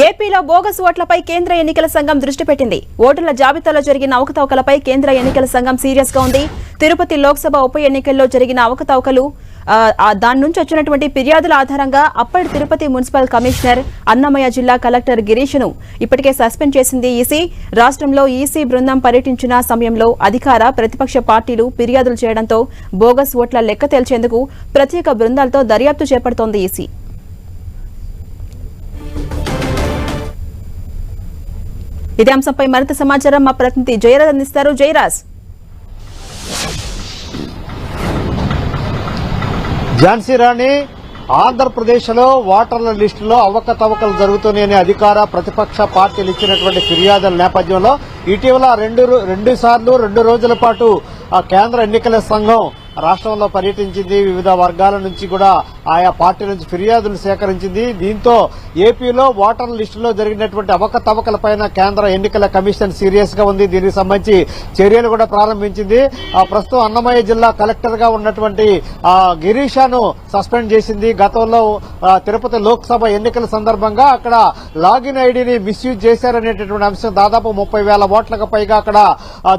ఏపీలో బోగస్ ఓట్లపై కేంద్ర ఎన్నికల సంఘం దృష్టి పెట్టింది. ఓటర్ల జాబితాలో జరిగిన అవకతవకలపై కేంద్ర ఎన్నికల సంఘం సీరియస్గా ఉంది. తిరుపతి లోక్సభ ఉప ఎన్నికల్లో జరిగిన అవకతవకలు దాని నుంచి వచ్చినటువంటి ఫిర్యాదుల ఆధారంగా అప్పటి తిరుపతి మున్సిపల్ కమిషనర్ అన్నమయ్య జిల్లా కలెక్టర్ గిరీష్ను ఇప్పటికే సస్పెండ్ చేసింది ఈసీ. రాష్ట్రంలో ఈసీ బృందం పర్యటించిన సమయంలో అధికార ప్రతిపక్ష పార్టీలు ఫిర్యాదులు చేయడంతో బోగస్ ఓట్ల లెక్క తేల్చేందుకు ప్రత్యేక బృందాలతో దర్యాప్తు చేపడుతోంది ఈసీ. ఇదే అంశంపై మరింత సమాచారం మా ప్రతినిధి జయరాజ్ అందిస్తారు. జయరాజ్. ఝాన్సీ రాణి ఆంధ్రప్రదేశ్లో ఓటర్ల లిస్టులో అవకతవకలు జరుగుతున్నాయని అధికార ప్రతిపక్ష పార్టీలు ఇచ్చినటువంటి ఫిర్యాదుల నేపథ్యంలో ఇటీవల రెండు రెండు సార్లు రెండు రోజుల పాటు ఆ కేంద్ర ఎన్నికల సంఘం రాష్ట్రంలో పర్యటించింది. వివిధ వర్గాల నుంచి కూడా ఆయా పార్టీ నుంచి ఫిర్యాదులు సేకరించింది. దీంతో ఏపీలో ఓటర్ లిస్టులో జరిగినటువంటి అవకతవకలపైన కేంద్ర ఎన్నికల కమిషన్ సీరియస్గా ఉంది. దీనికి సంబంధించి చర్యలు కూడా ప్రారంభించింది. ఆ ప్రస్తుతం అన్నమయ్య జిల్లా కలెక్టర్గా ఉన్నటువంటి గిరీషాను సస్పెండ్ చేసింది. గతంలో తిరుపతి లోక్సభ ఎన్నికల సందర్భంగా అక్కడ లాగిన్ ఐడిని మిస్యూజ్ చేశారనేటటువంటి అంశం దాదాపు ముప్పై వేల ఓట్లకు పైగా అక్కడ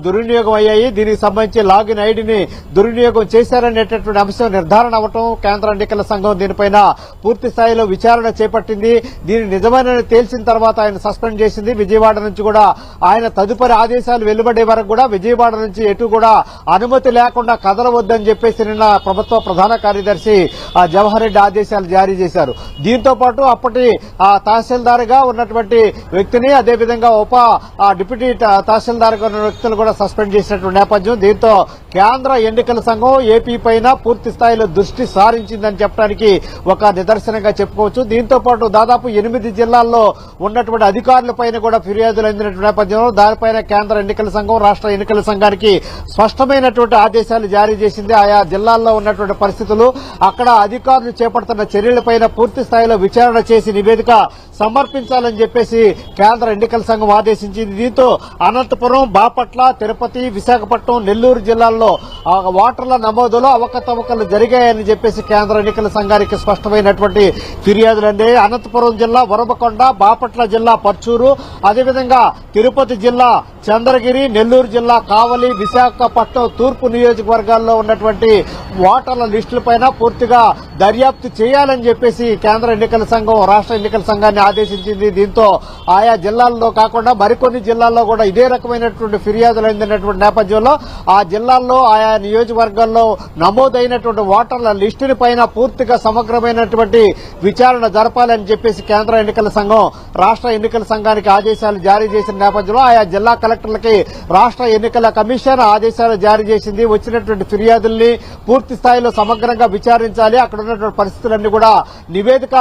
దుర్వినియోగం అయ్యాయి. దీనికి సంబంధించి లాగిన్ ఐడిని దుర్వినియోగం చేశారనేటటువంటి అంశం నిర్ధారణ అవటం కేంద్ర ఎన్నికల సంఘం దీనిపైన పూర్తి స్థాయిలో విచారణ చేపట్టింది. దీని నిజమైన తేల్చిన తర్వాత ఆయన సస్పెండ్ చేసింది. విజయవాడ నుంచి కూడా ఆయన తదుపరి ఆదేశాలు వెలువడే వరకు కూడా విజయవాడ నుంచి ఎటు కూడా అనుమతి లేకుండా కదలవద్దని చెప్పేసి నిన్న ప్రభుత్వ ప్రధాన కార్యదర్శి జవహర్ రెడ్డి ఆదేశాలు జారీ చేశారు. దీంతో పాటు అప్పటి ఆ, తహసీల్దార్గా ఉన్నటువంటి వ్యక్తిని అదేవిధంగా ఉప డిప్యూటీ తహసీల్దార్గా ఉన్న వ్యక్తులు కూడా సస్పెండ్ చేసినటువంటి నేపథ్యం. దీంతో కేంద్ర ఎన్నికల సంఘం ఏపీ పైన పూర్తి స్థాయిలో దృష్టి సారించిందని చెప్పడానికి ఒక నిదర్శనంగా చెప్పుకోవచ్చు. దీంతో పాటు దాదాపు ఎనిమిది జిల్లాల్లో ఉన్నటువంటి అధికారులపైన కూడా ఫిర్యాదులు అందినటువంటి నేపథ్యంలో దానిపైన కేంద్ర ఎన్నికల సంఘం రాష్ట్ర ఎన్నికల సంఘానికి స్పష్టమైనటువంటి ఆదేశాలు జారీ చేసింది. ఆయా జిల్లాల్లో ఉన్నటువంటి పరిస్థితులు అక్కడ అధికారులు చేపడుతున్న చర్యలపైన పూర్తి స్థాయిలో విచారణ చేసి నివేదిక సమర్పించాలని చెప్పేసి కేంద్ర ఎన్నికల సంఘం ఆదేశించింది. దీంతో అనంతపురం బాపట్ల తిరుపతి విశాఖపట్నం నెల్లూరు జిల్లాల్లో ఆ ఓటర్ల నమోదులో అవకతవకలు జరిగాయని చెప్పేసి కేంద్ర ఎన్నికల సంఘానికి స్పష్టమైనటువంటి ఫిర్యాదులండి అనంతపురం జిల్లా వరబకొండ బాపట్ల జిల్లా పర్చూరు అదేవిధంగా తిరుపతి జిల్లా చంద్రగిరి నెల్లూరు జిల్లా కావలి విశాఖపట్నం తూర్పు నియోజకవర్గాల్లో ఉన్నటువంటి ఓటర్ల లిస్టులపైన పూర్తిగా దర్యాప్తు చేయాలని చెప్పేసి కేంద్ర ఎన్నికల సంఘం రాష్ట్ర ఎన్నికల సంఘాన్ని ఆదేశించింది. దీంతో ఆయా జిల్లాల్లో కాకుండా మరికొన్ని జిల్లాల్లో కూడా ఇదే రకమైనటువంటి ఫిర్యాదులు అందినటువంటి నేపథ్యంలో ఆ జిల్లాల్లో ఆయా నియోజకవర్గాల్లో నమోదైనటువంటి ఓటర్ల లిస్టుని పైన పూర్తిగా సమగ్రమైనటువంటి విచారణ జరపాలని చెప్పేసి కేంద్ర ఎన్నికల సంఘం రాష్ట్ర ఎన్నికల సంఘానికి ఆదేశాలు జారీ చేసిన నేపథ్యంలో ఆయా జిల్లా కలెక్టర్లకి రాష్ట్ర ఎన్నికల కమిషన్ ఆదేశాలు జారీ చేసింది. వచ్చినటువంటి ఫిర్యాదుల్ని పూర్తి స్థాయిలో సమగ్రంగా విచారించాలి. అక్కడ ఉన్నటువంటి పరిస్థితులన్నీ కూడా నివేదిక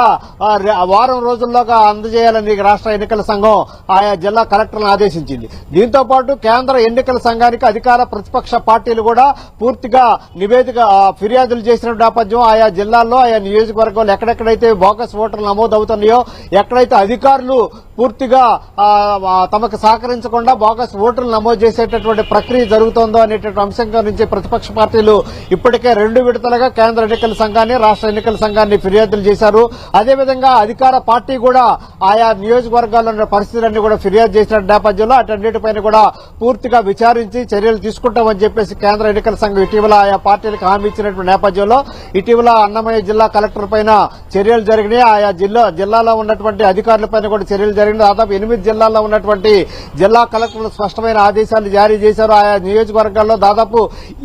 వారం రోజుల్లోగా అందజేయాలని రాష్ట్ర ఎన్నికల సంఘం ఆయా జిల్లా కలెక్టర్లను ఆదేశించింది. దీంతో పాటు కేంద్ర ఎన్నికల సంఘానికి అధికార ప్రతిపక్ష పార్టీలు కూడా పూర్తిగా నివేదిక ఫిర్యాదులు చేసిన నేపథ్యం ఆయా జిల్లాల్లో ఆయా నియోజకవర్గాలు ఎక్కడెక్కడైతే బోకస్ ఓటర్లు నమోదవుతున్నాయో ఎక్కడైతే అధికారులు పూర్తిగా తమకు సహకరించకుండా బోగస్ ఓటర్లు నమోదు చేసేటటువంటి ప్రక్రియ జరుగుతోందో అనేటువంటి అంశం గురించి ప్రతిపక్ష పార్టీలు ఇప్పటికే రెండు విడతలుగా కేంద్ర ఎన్నికల సంఘాన్ని రాష్ట్ర ఎన్నికల సంఘాన్ని ఫిర్యాదులు చేశారు. అదేవిధంగా అధికార పార్టీ కూడా ఆయా నియోజకవర్గాల్లో ఉన్న పరిస్థితులన్నీ కూడా ఫిర్యాదు చేసిన నేపథ్యంలో అటన్నిటిపైన కూడా పూర్తిగా విచారించి చర్యలు తీసుకుంటామని చెప్పేసి కేంద్ర ఎన్నికల సంఘం ఇటీవల ఆయా పార్టీలకు హామీ ఇచ్చినటువంటి నేపథ్యంలో ఇటీవల అన్నమయ్య జిల్లా కలెక్టర్ పైన చర్యలు జరిగినాయి. ఆయా జిల్లా జిల్లాలో ఉన్నటువంటి అధికారులపైన కూడా చర్యలు జరిగినాయి. దాదాపు ఎనిమిది జిల్లాల్లో ఉన్నటువంటి జిల్లా కలెక్టర్లు స్పష్టమైన ఆదేశాలు జారీ చేశారు. ఆయా నియోజకవర్గాల్లో దాదాపు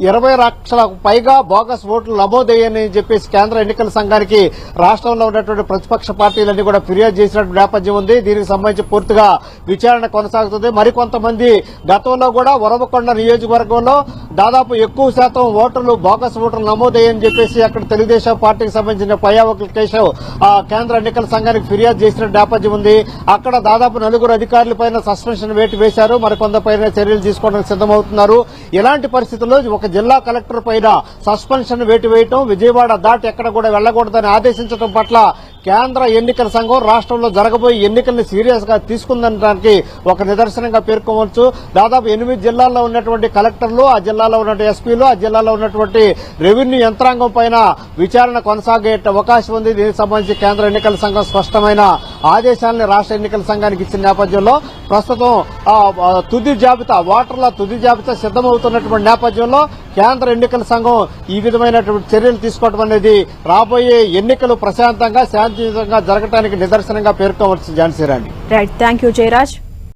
ఇరవై లక్షలకు పైగా బోగస్ ఓట్లు నమోదయ్యాయని చెప్పేసి కేంద్ర ఎన్నికల సంఘానికి రాష్ట్రంలో ఉన్నటువంటి ప్రతిపక్ష పార్టీలన్నీ కూడా ఫిర్యాదు చేసినట్టు నేపథ్యం ఉంది. దీనికి సంబంధించి పూర్తిగా విచారణ కొనసాగుతుంది. మరికొంతమంది గతంలో కూడా వరవకొండ నియోజకవర్గంలో దాదాపు ఎక్కువ శాతం ఓటర్లు బోగస్ ఓటర్లు నమోదయ్యని చెప్పేసి అక్కడ తెలుగుదేశం పార్టీకి సంబంధించిన పయ్యావకుల కేశవ్ ఆ కేంద్ర ఎన్నికల సంఘానికి ఫిర్యాదు చేసిన నేపథ్యం ఉంది. అక్కడ దాదాపు నలుగురు అధికారులపైన సస్పెన్షన్ వేటు వేశారు. మరికొందపైన చర్యలు తీసుకోవడానికి సిద్దమవుతున్నారు ఇలాంటి పరిస్థితుల్లో ఒక జిల్లా కలెక్టర్ పైన సస్పెన్షన్ వేటు వేయటం విజయవాడ దాటి ఎక్కడ కూడా వెళ్ళకూడదని ఆదేశించడం పట్ల కేంద్ర ఎన్నికల సంఘం రాష్ట్రంలో జరగబోయే ఎన్నికల్ని సీరియస్గా తీసుకుందనడానికి ఒక నిదర్శనంగా పేర్కొనవచ్చు. దాదాపు ఎనిమిది జిల్లాల్లో ఉన్నటువంటి కలెక్టర్లు ఆ జిల్లాలో ఉన్నటువంటి ఎస్పీలు ఆ జిల్లాలో ఉన్నటువంటి రెవెన్యూ యంత్రాంగం పైన విచారణ కొనసాగే అవకాశం ఉంది. దీనికి సంబంధించి కేంద్ర ఎన్నికల సంఘం స్పష్టమైన ఆదేశాలను రాష్ట్ర ఎన్నికల సంఘానికి ఇచ్చిన నేపథ్యంలో ప్రస్తుతం ఆ, తుది జాబితా ఓటర్ల తుది జాబితా సిద్దమవుతున్నటువంటి నేపథ్యంలో కేంద్ర ఎన్నికల సంఘం ఈ విధమైనటువంటి చర్యలు తీసుకోవడం అనేది రాబోయే ఎన్నికలు ప్రశాంతంగా శాంతియుతంగా జరగడానికి నిదర్శనంగా పేర్కొనవచ్చు Jhansi Rani. Right thank you Jayaraj